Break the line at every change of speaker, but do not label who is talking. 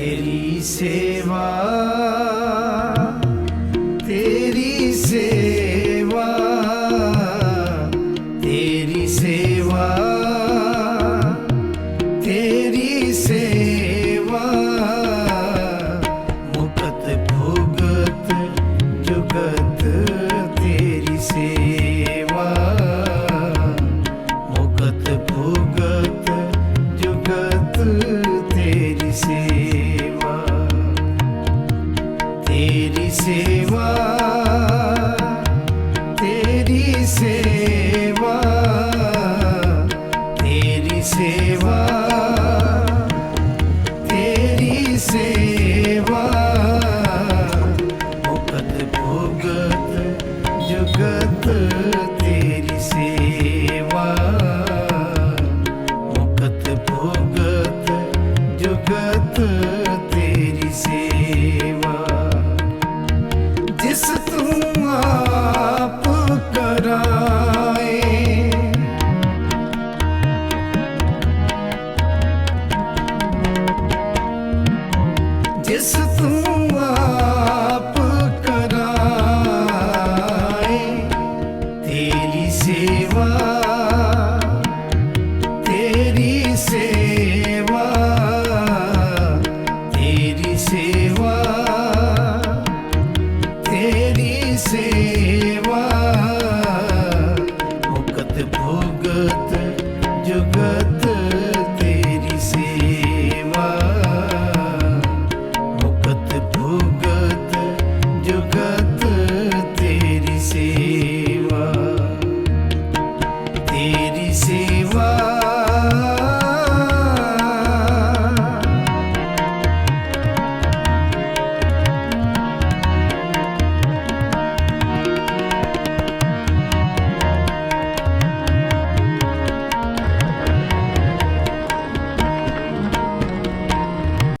ਤੇਰੀ ਸੇਵਾ ਤੇਰੀ ਸੇਵਾ ਤੇਰੀ ਸੇਵਾ ਤੇਰੀ ਸੇਵਾ। ਮੁਕਤ ਭੁਗਤ ਜੁਗਤ ਤੇਰੀ ਸੇਵਾ। ਤੇਰੀ ਸੇਵਾ ਤੇਰੀ ਸੇਵਾ ਤੇਰੀ ਸੇਵਾ ਤੇਰੀ ਸੇਵਾ। ਮੁਕਤ ਭੁਗਤ ਜੁਗਤ ਕਿਸ ਤੂੰ ਆਪ ਕਰਾਏ? ਤੇਰੀ ਸੇਵਾ ਜੁਗਤ easy.